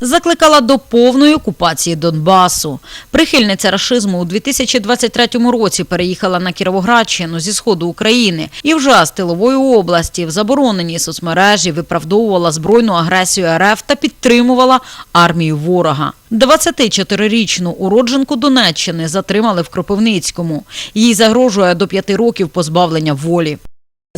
закликала до повної окупації Донбасу. Прихильниця рашизму у 2023 році переїхала на Кіровоградщину зі сходу України і вже з тилової області в забороненій соцмережі виправдовувала збройну агресію РФ та підтримувала армію ворога. 24-річну уродженку Донеччини затримали в Кропивницькому. Їй загрожує до п'яти років позбавлення волі.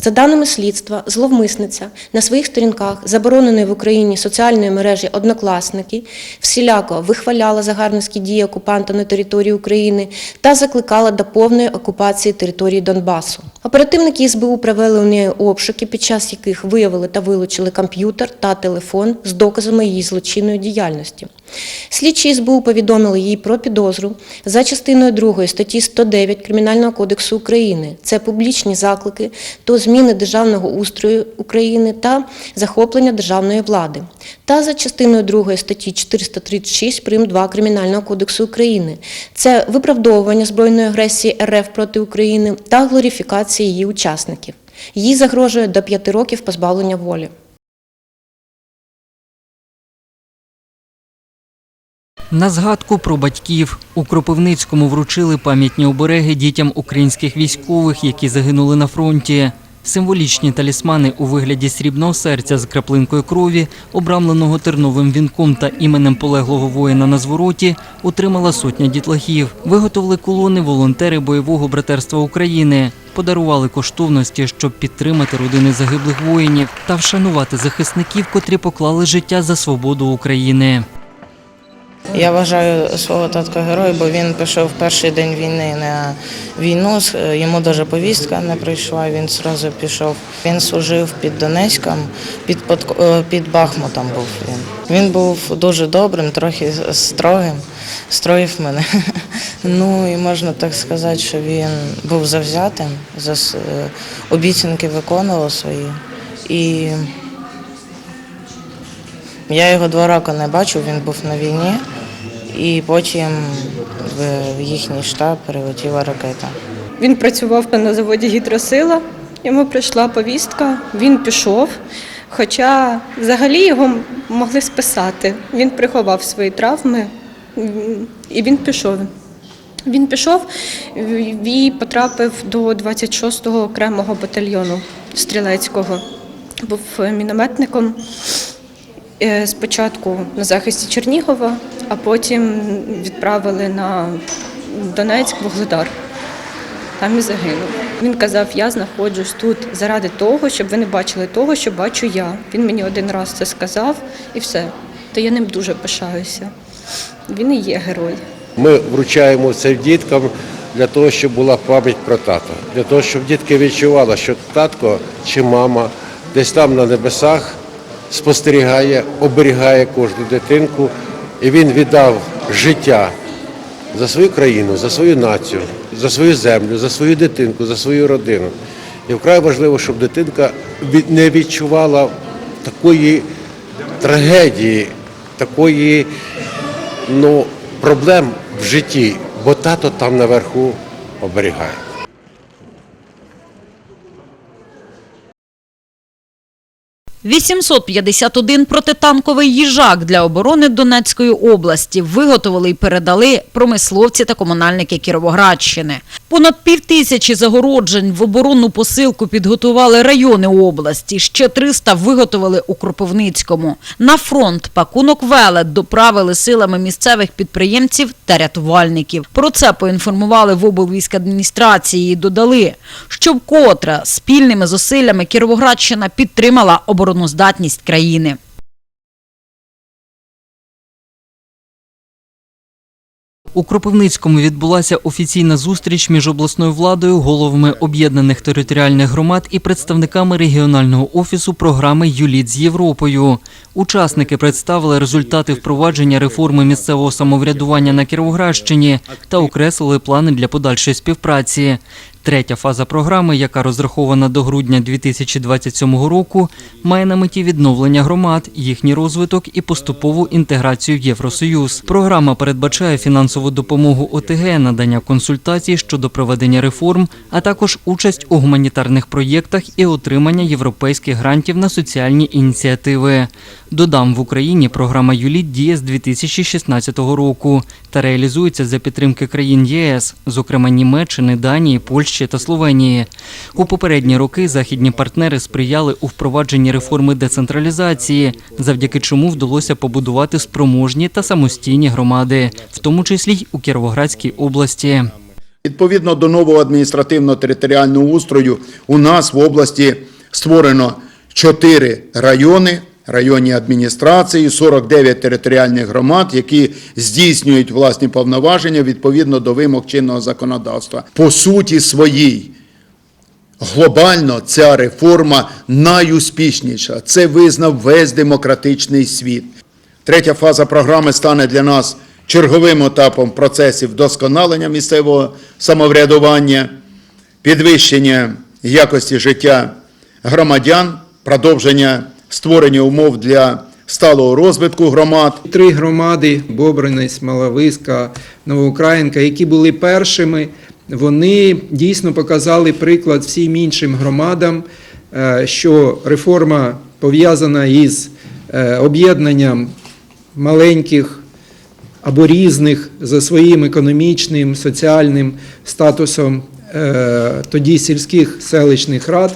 За даними слідства, зловмисниця на своїх сторінках забороненої в Україні соціальної мережі Однокласники всіляко вихваляла загарбницькі дії окупанта на території України та закликала до повної окупації території Донбасу. Оперативники СБУ провели у неї обшуки, під час яких виявили та вилучили комп'ютер та телефон з доказами її злочинної діяльності. Слідчі СБУ повідомили їй про підозру за частиною 2 статті 109 Кримінального кодексу України. Це публічні заклики до зміни державного устрою України та захоплення державної влади. Та за частиною 2 статті 436 прим. 2 Кримінального кодексу України. Це виправдовування збройної агресії РФ проти України та глорифікація її учасників. Їй загрожує до 5 років позбавлення волі. На згадку про батьків у Кропивницькому вручили пам'ятні обереги дітям українських військових, які загинули на фронті. Символічні талісмани у вигляді срібного серця з краплинкою крові, обрамленого терновим вінком та іменем полеглого воїна на звороті, отримала сотня дітлахів. Виготовили колони волонтери бойового братерства України. Подарували коштовності, щоб підтримати родини загиблих воїнів та вшанувати захисників, котрі поклали життя за свободу України. Я вважаю свого татка героя, бо він пішов перший день війни на війну. Йому навіть повістка не прийшла. Він одразу пішов. Він служив під Донецьком, під, е, під Бахмутом був він. Він був дуже добрим, трохи строгим, строїв мене. Ну і можна так сказати, що він був завзятим, за е, обіцянки виконував свої. І я його два роки не бачив, він був на війні, і потім в їхній штаб прилетіла ракета. Він працював на заводі гідросила, йому прийшла повістка, він пішов. Хоча взагалі його могли списати. Він приховав свої травми і він пішов. Він пішов і потрапив до 26-го окремого батальйону стрілецького. Був мінометником е, спочатку на захисті Чернігова, а потім відправили на Донецьк Вугледар. Там і загинув. Він казав, я знаходжусь тут заради того, щоб ви не бачили того, що бачу я. Він мені один раз це сказав і все. То я ним дуже пишаюся. Він і є герой. Ми вручаємо це діткам для того, щоб була пам'ять про тата, для того, щоб дітки відчували, що татко чи мама десь там на небесах спостерігає, оберігає кожну дитинку, і він віддав життя за свою країну, за свою націю, за свою землю, за свою дитинку, за свою родину. І вкрай важливо, щоб дитинка не відчувала такої трагедії, такої ну, проблем в житті, бо тато там наверху оберігає. – 851 протитанковий їжак для оборони Донецької області виготовили і передали промисловці та комунальники Кіровоградщини. Понад півтисячі загороджень в оборонну посилку підготували райони області. Ще 300 виготовили у Кропивницькому. На фронт пакунок велет доправили силами місцевих підприємців та рятувальників. Про це поінформували в облвійськадміністрації і додали, що вкотре спільними зусиллями Кіровоградщина підтримала обороноздатність країни. У Кропивницькому відбулася офіційна зустріч між обласною владою, головами об'єднаних територіальних громад і представниками регіонального офісу програми ЮЛІТ з Європою. Учасники представили результати впровадження реформи місцевого самоврядування на Кіровоградщині та окреслили плани для подальшої співпраці. Третя фаза програми, яка розрахована до грудня 2027 року, має на меті відновлення громад, їхній розвиток і поступову інтеграцію в Євросоюз. Програма передбачає фінансову допомогу ОТГ, надання консультацій щодо проведення реформ, а також участь у гуманітарних проєктах і отримання європейських грантів на соціальні ініціативи. Додам, в Україні програма ЮЛІТ діє з 2016 року та реалізується за підтримки країн ЄС, зокрема Німеччини, Данії, Польщі та Словенії. У попередні роки західні партнери сприяли у впровадженні реформи децентралізації, завдяки чому вдалося побудувати спроможні та самостійні громади, в тому числі й у Кіровоградській області. Відповідно до нового адміністративно-територіального устрою, у нас в області створено 4 райони, районні адміністрації, 49 територіальних громад, які здійснюють власні повноваження відповідно до вимог чинного законодавства. По суті своїй, глобально ця реформа найуспішніша. Це визнав весь демократичний світ. Третя фаза програми стане для нас черговим етапом процесів вдосконалення місцевого самоврядування, підвищення якості життя громадян, продовження створення умов для сталого розвитку громад. Три громади Бобринець, Малависька, Новоукраїнка, які були першими, вони дійсно показали приклад всім іншим громадам, е, що реформа пов'язана із е, об'єднанням маленьких або різних за своїм економічним, соціальним статусом е, тоді сільських селищних рад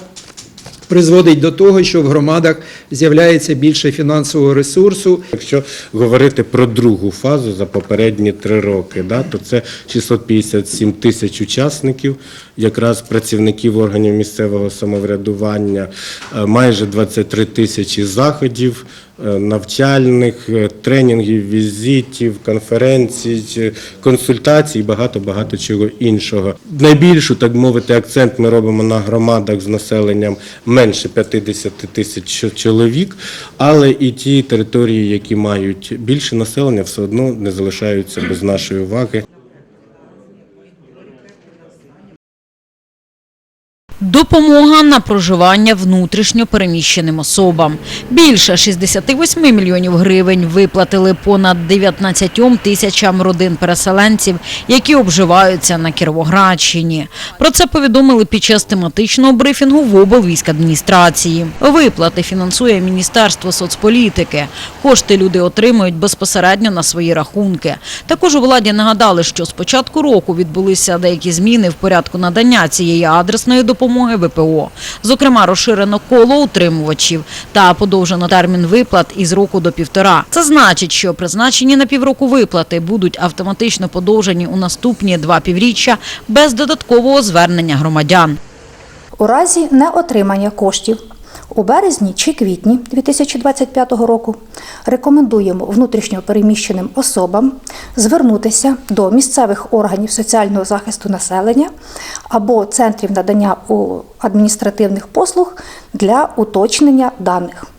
призводить до того, що в громадах з'являється більше фінансового ресурсу, Якщо говорити про другу фазу за попередні три роки, да, то це 657 тисяч учасників, якраз працівників органів місцевого самоврядування, е, майже 23 тисячі заходів, навчальних, е, тренінгів, візитів, конференцій, е, консультацій і багато-багато чого іншого. Найбільшу, так мовити, акцент ми робимо на громадах з населенням менше 50 тисяч чоловік, але і ті території, які мають більше населення, все одно не залишаються без нашої уваги. Допомога на проживання внутрішньо переміщеним особам. Більше 68 мільйонів гривень виплатили понад 19 тисячам родин переселенців, які обживаються на Кіровоградщині. Про це повідомили під час тематичного брифінгу в облвійськадміністрації. Виплати фінансує Міністерство соцполітики. Кошти люди отримують безпосередньо на свої рахунки. Також у владі нагадали, що з початку року відбулися деякі зміни в порядку надання цієї адресної допомоги ВПО. Зокрема, розширено коло утримувачів та подовжено термін виплат із року до півтора. Це значить, що призначені на півроку виплати будуть автоматично подовжені у наступні два півріччя без додаткового звернення громадян. У разі неотримання коштів у березні чи квітні 2025 року рекомендуємо внутрішньо переміщеним особам звернутися до місцевих органів соціального захисту населення або центрів надання адміністративних послуг для уточнення даних.